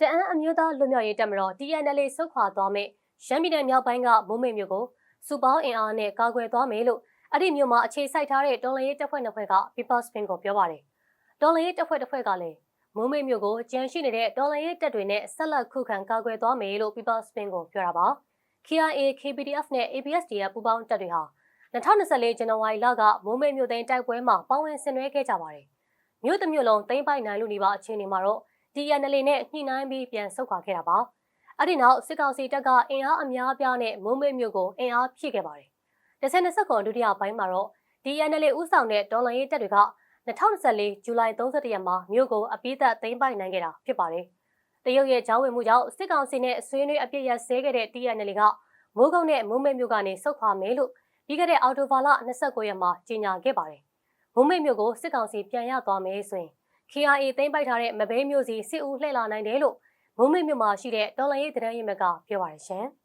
တအန်းအမျိုးသားလွတ်မြောက်ရေးတပ်မတော် TNL ဆုတ်ခွာသွားမယ်ရန်ပြည်နယ်မြောက်ပိုင်းကမုံမိတ်မြို့ကိုစူပေါင်းအင်အားနဲ့ကာကွယ်သွားမယ်လို့အဲ့ဒီမြို့မှာအခြေစိုက်ထားတဲ့တော်လရေးတပ်ဖွဲ့နှစ်ဖွဲ့က People's Spin ကိုပြောပါတယ်။တော်လရေးတပ်ဖွဲ့တစ်ဖွဲ့ကလည်းမုံမိတ်မြို့ကိုကြံရှိနေတဲ့တော်လရေးတပ်တွေနဲ့ဆက်လက်ခုခံကာကွယ်သွားမယ်လို့ People's Spin ကိုပြောတာပါ။ KIA, KPDF နဲ့ ABSDF ပူးပေါင်းတပ်တွေဟာ2024ဇန်နဝါရီလကမုံမိတ်မြို့သိမ်းတိုက်ပွဲမှာပါဝင်ဆင်နွှဲခဲ့ကြပါတယ်။မြို့တစ်မြို့လုံးသိမ်းပိုက်နိုင်လူနေပါအခြေအနေမှာတော့ TNL နဲ့ညှိနှိုင်းပြီးပြန်ဆုတ်ခွာခဲ့တာပါ။အဲ့ဒီနောက်စစ်ကောင်စီတပ်ကအင်အားအများအပြားနဲ့မုံမိတ်မြို့ကိုအင်အားဖြည့်ခဲ့ပါတယ်။တစ်ဆက်နှစ်ဆက်ကွန်ဒုတိယပိုင်းမှာတော့ TNL ဥဆောင်တဲ့ဒေါ်လာရေးတပ်တွေက2024ဇူလိုင်31ရက်မှာမြို့ကိုအပိသက်သိမ်းပိုက်နိုင်ခဲ့တာဖြစ်ပါတယ်။တရုတ်ရဲ့ဂျောင်းဝင်မှုကြောင့်စစ်ကောင်စီနဲ့ဆွေးနွေးအပြစ်ရဆဲခဲ့တဲ့ TNL ကမိုးကုတ်နဲ့မုံမိတ်မြို့ကနေဆုတ်ခွာမယ်လို့ပြီးခဲ့တဲ့အော်တိုဘာလ29ရက်မှာကြေညာခဲ့ပါတယ်။မုံမိတ်မြို့ကိုစစ်ကောင်စီပြန်ရသွားမယ်ဆိုရင် KIA သိမ်းပိုက်ထားတဲ့မဘဲမျိုးစီစစ်ဦးလှည့်လာနိုင်တယ်လို့မုံမိတ်မြို့မှာရှိတဲ့တော်လိုင်းရေးတရန်ရင်မကပြောပါရရှင်။